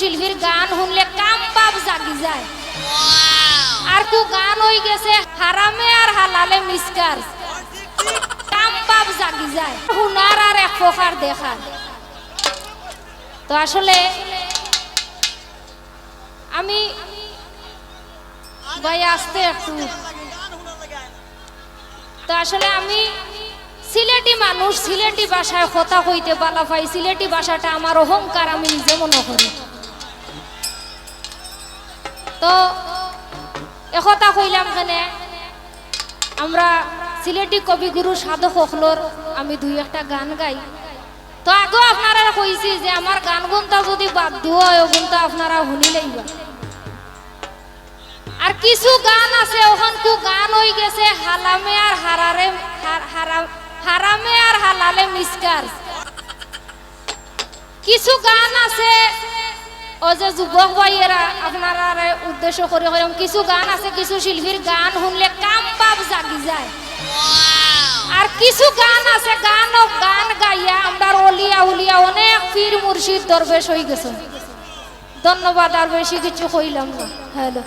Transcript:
শিল্পীর গান শুনলে কাম বাপ জাগি যায়। আর কু গান হয়ে গেছে হারামে আর হালালে মিসকার। কাম বাপ জাগি যায় হুনার আর এক প্রকার দেখার তো আসলে আমি ভাই আসতে একটু। তো আসলে আমি সিলেটি মানুষ, সিলেটি ভাষায় কথা কইতে পালা পাই সিলেটি ভাষাটা আমার অহংকার আমি নিজে মনে করি। তো একথা কইলাম কেনে, আমরা সিলেটি কবিগুরু সাধক হকলর আমি দুই একটা গান গাই। তো আগেও আপনারা কইছি যে আমার গান গুনটা যদি বাদ হয় গুনটা আপনারা শুনি লইবা। আর কিছু গান আছে ওখান কু গান হয়ে গেছে, হালামে আর হারারে, হারা- হারামে আর হালালে মিসকার। কিছু গান আছে ও যে যুবক ভাইয়েরা আপনারা উদ্দেশ্য করে হলাম কিছু গান আছে কিছু শিল্পীর গান শুনলে কাম পাপ জাগি যায়। আর কিছু গান আছে গান ও গান গাইয়া আমরা অলিয়া উলিয়া অনেক পীর মুর্শিদ দরবেশ হয়ে গেছে। ধন্যবাদ আর বেশি কিছু কইলাম না। হ্যালো।